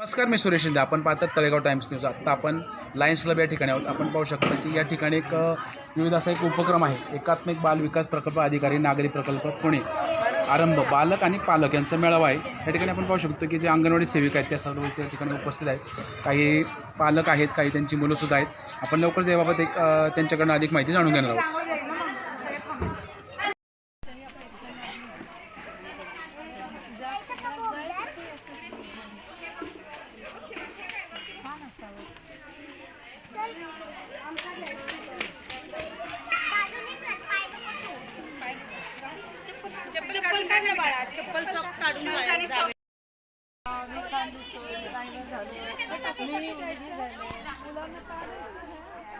नमस्कार मी सुरेश शिंदे. आपण पाहतात तळेगाव टाइम्स न्यूज. आत्ता आपण लायन्स क्लब या ठिकाणी आहोत. आपण पाहू शकता की या ठिकाणी एक विविध असा एक उपक्रम आहे. एकात्मिक बाल विकास प्रकल्प अधिकारी नागरी प्रकल्प पुणे. आरंभ बालक आणि पालक यांचा मेळावा आहे. या ठिकाणी आपण पाहू शकतो की जे अंगणवाडी सेविका आहेत त्या सर्व त्या ठिकाणी उपस्थित आहेत. काही पालक आहेत काही त्यांची मुलंसुद्धा आहेत. आपण लवकरच याबाबत एक त्यांच्याकडनं अधिक माहिती जाणून घेणार आहोत चप्पल काढ ना बाळा चप्पल सॉक्स काढून बाहेर जावे. मी छान दिसतो चांगलं झालं मी उभी झाले मुलांना काय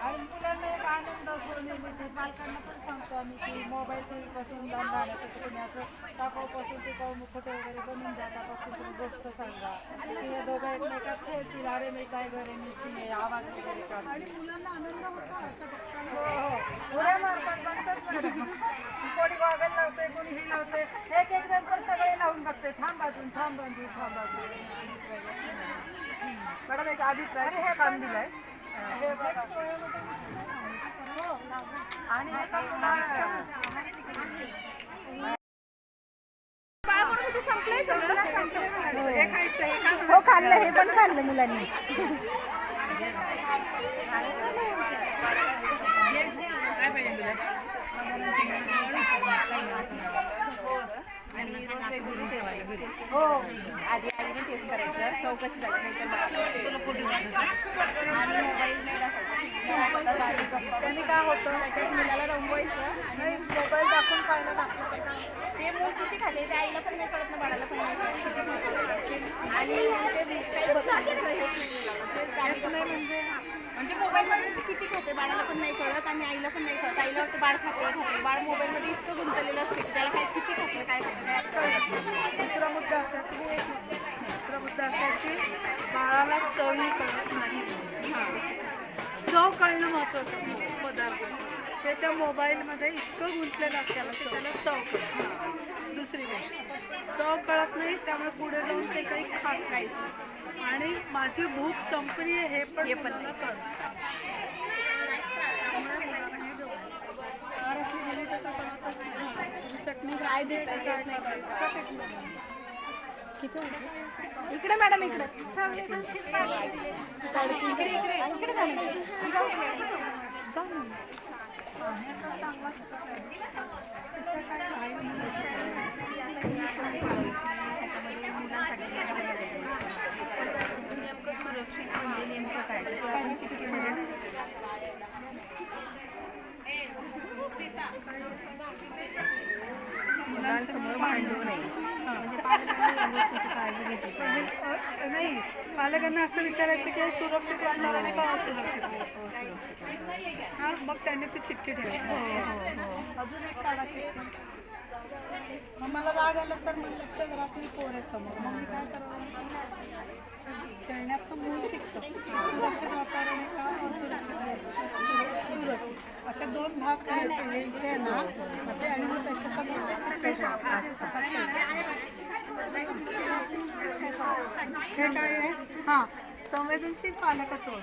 आणि मुलांना एक आनंद असतो निर्मिती पालकांना पण सांगतो आम्ही की मोबाईल टी पासून लांब राहण्यासाठी तुम्ही असं टाकाऊपासून ते काऊ मुखटे वगैरे बनवून द्या त्यापासून तुम्ही गोष्ट सांगा किंवा दोघं एकमेकात खेळतील अरे मी काय घरे मी आवाज वगैरे मुलांना आनंद होतो असं बघताना. हो हो. उड्या मारतात बघतात कोणी वागायला लावतंय कोणी हे लावतंय एक एक जण तर सगळे लावून बघते थांब बाजून थांब थांब मॅडम एक अभिप्राय छान दिलाय. आणि संपलंय सगळं. हे खायचं हे हो खाल्लं हे पण खाल्लं मुलांनी. हो आधी आईने टेस्ट करायचं. चौकशी झाली नाही तर तुला पुढे आणि मोबाईल नाही दाखवायचा. त्यांनी काय होतं? त्याच्यात मुलाला रंगवायचं? नाही मोबाईल दाखवून पाहिलं दाखवलं ते मूल किती खाल्ले ते आईला पण नाही कळत ना बाळाला पण नाही कळत. आणि ते रील्स काही बघायचं हे म्हणजे म्हणजे मोबाईलमध्ये किती खाते बाळाला पण नाही कळत आणि आईला पण नाही कळत. बाळ खाते खाते बाळ मोबाईलमध्ये इतकं गुंतलेलं असते की त्याला काय किती खातं काय खातं काय. दुसरा मुद्दा असा की एक दुसरा मुद्दा असा की बाळाला चवही कळत नाही. चव कळणं महत्त्वाचं असतं पदार्थाची ते त्या मोबाईलमध्ये इतकं गुंतलेलं असतं की त्याला चव कळत दुसरी गोष्ट चव कळत नाही त्यामुळे पुढे जाऊन ते काही खात नाही. आणि माझी भूक संपली आहे हे पण मुलाला कळतं त्यामुळे मुलाला हे जवळ. आहारातली विविधता कळतच नाही चटणी काय काय नाही इकडे मॅडम इकडे. साडेतीन इकडे इकडे सुरक्षित म्हणजे नेमकं काय? मुलांसमोर मांडू नये. म्हणजे नाही पालकांना असं विचारायचं की सुरक्षित वातावरण आहे का असुरक्षित? हा मग त्यांनी ती चिठ्ठी ठेवायची. अजून एक काढा. मग मला राग आला तर मग लक्ष राहत नाही पोर आहे समोर. मग मी काय करावं खेळण्यात पण मूल शिकतं. सुरक्षित वातावरण आहे का? सुरक्षित असे दोन भाग काय इथे ना. असे आणि मग त्याच्यासमोर ते हे काय आहे? हां संवेदनशील पालकत्व.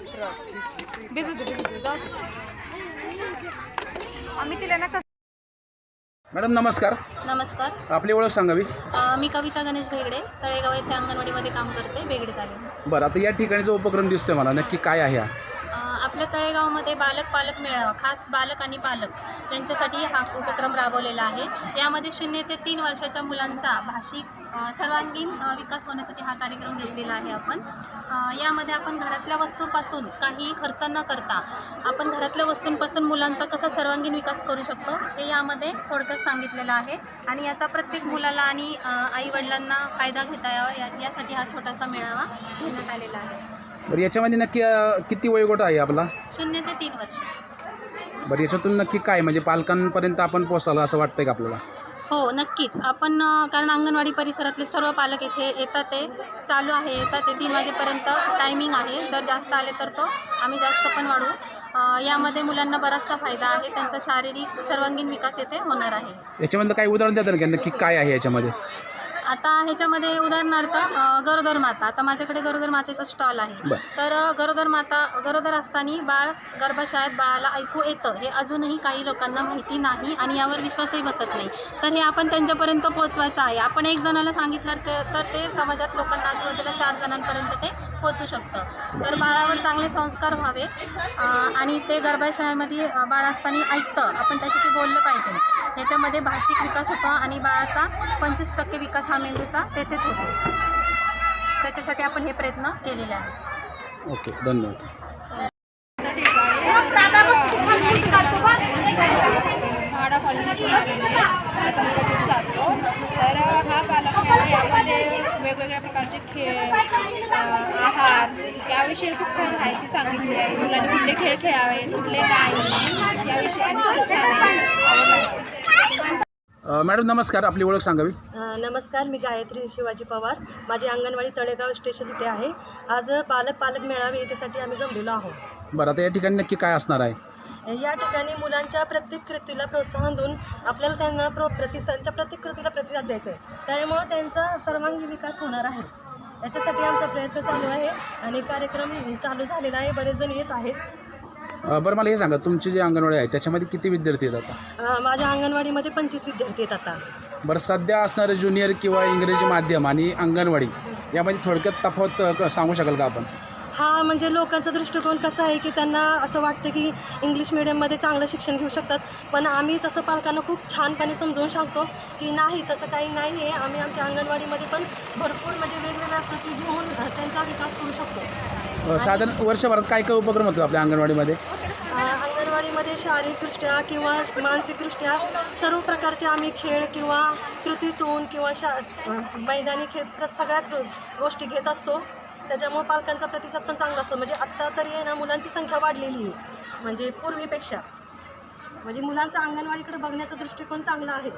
भिजू दे भिजू दे जाऊ दे. आम्ही तिला ना मॅडम नमस्कार. नमस्कार. आपली ओळख सांगावी. अ, मी कविता गणेश भेगडे तळेगाव येथे अंगणवाडीमध्ये काम करते बेगडे तालीम बरं आता या ठिकाणी जो उपक्रम दिसतोय मला नक्की काय आहे हा? अ, आपल्या तळेगावमध्ये बालक पालक मेळावा खास बालक आणि पालक यांच्यासाठी हा उपक्रम राबवलेला आहे. यामध्ये शून्य ते तीन वर्षाच्या मुलांचा भाषिक सर्वांगीण विकास होण्यासाठी हा कार्यक्रम घेतलेला आहे आपण. यामध्ये आपण घरातल्या वस्तूंपासून काही खर्च न करता आपण घरातल्या वस्तूंपासून मुलांचा कसा सर्वांगीण विकास करू शकतो हे यामध्ये थोडक्यात सांगितलेलं आहे. आणि याचा प्रत्येक मुलाला आणि आई वडिलांना फायदा घेता यावा या यासाठी हा छोटासा मेळावा घेण्यात आलेला आहे. बरं याच्यामध्ये नक्की किती वयोगट आहे आपला? शून्य ते तीन वर्ष. बरं याच्यातून नक्की काय म्हणजे पालकांपर्यंत आपण पोहोचाल असं वाटतंय का आपल्याला? हो नक्कीच. आपण कारण अंगणवाडी परिसरातले सर्व पालक इथे येतात ते. चालू आहे येतात ते तीन वाजेपर्यंत. टायमिंग आहे. जर जास्त आले तर तो. आम्ही जास्त पण वाढवू. यामध्ये मुलांना बराचसा फायदा आहे. त्यांचा शारीरिक सर्वांगीण विकास येथे होणार आहे. याच्यामधलं काही उदाहरण देतात का नक्की काय आहे याच्यामध्ये? आता ह्याच्यामध्ये उदाहरणार्थ गरोदर माता. आता माझ्याकडे गरोदर मातेचा स्टॉल आहे. तर गरोदर माता गरोदर असताना बाळ गर्भाशयात बाळाला ऐकू येतं हे अजूनही काही लोकांना माहिती नाही आणि यावर विश्वासही बसत नाही. तर हे आपण त्यांच्यापर्यंत पोहोचवायचं आहे. आपण एक जणाला सांगितलं तर ते समाजात लोकांना आजूबाजूला चार जणांपर्यंत ते पोहोचू शकतं. तर बाळावर चांगले संस्कार व्हावे आणि ते गर्भाशयामध्ये बाळ असताना ऐकतं. आपण त्याच्याशी बोललं पाहिजे. त्याच्यामध्ये भाषिक विकास होतो आणि बाळाचा पंचवीस टक्के विकास हा मेंदूचा तेथेच होतो. त्याच्यासाठी आपण हे प्रयत्न केलेले आहेत ओके धन्यवाद. हा वेगवेगळ्या प्रकारचे खेळ आहार याविषयी खूप छान माहिती सांगितली आहे. मुलांनी कुठले खेळ खेळावे कुठले नाही याविषयी खूप छान आहे अ, मॅडम नमस्कार. आपली ओळख सांगावी. अ, नमस्कार. मी गायत्री शिवाजी पवार. माझी अंगणवाडी तळेगाव स्टेशन इथे आहे. आज पालक पालक मेळावे येण्यासाठी आम्ही जमलेलो आहोत. बरं आता या ठिकाणी नक्की काय असणार आहे? या ठिकाणी मुलांच्या प्रत्येक कृतीला प्रोत्साहन देऊन आपल्याला त्यांना प्रो प्रतिसाद त्यांच्या प्रत्येक कृतीला प्रतिसाद द्यायचा आहे त्यामुळे त्यांचा सर्वांगीण विकास होणार आहे. याच्यासाठी आमचा प्रयत्न चालू आहे आणि कार्यक्रम चालू झालेला आहे. बरेच जण येत आहेत. बरं मला हे सांगा तुमची जी अंगणवाडी आहे त्याच्यामध्ये किती विद्यार्थी येतात आता? अ, माझ्या अंगणवाडीमध्ये पंचवीस विद्यार्थी आहेत आता. बरं सध्या असणारं ज्युनियर किंवा इंग्रजी माध्यम आणि अंगणवाडी यामध्ये थोडक्यात तफावत अ, क- सांगू शकाल का आपण? हा म्हणजे लोकांचा दृष्टिकोन कसा आहे की त्यांना असं वाटतं की इंग्लिश मिडियममध्ये चांगलं शिक्षण घेऊ शकतात पण आम्ही तसं पालकांना खूप छानपणे समजावून सांगतो की नाही तसं काही नाही आहे आम्ही आमच्या अंगणवाडीमध्ये पण भरपूर म्हणजे वेगवेगळ्या कृती घेऊन अ, त्यांचा विकास करू शकतो. अ, साधारण वर्षभरात काय काय उपक्रम होतात आपल्या अंगणवाडीमध्ये? अ, अंगणवाडीमध्ये शारीरिकदृष्ट्या किंवा मानसिकदृष्ट्या सर्व प्रकारचे आम्ही खेळ किंवा कृतीतून किंवा शा अ, मैदानी खेळ प्र- सगळ्या कृ- गोष्टी घेत असतो. त्याच्यामुळे पालकांचा प्रतिसाद पण चांगला असतो. म्हणजे आत्ता तरी आहे ना मुलांची संख्या वाढलेली आहे. म्हणजे पूर्वीपेक्षा. म्हणजे मुलांचा अंगणवाडीकडे बघण्याचा दृष्टिकोन चांगला आहे.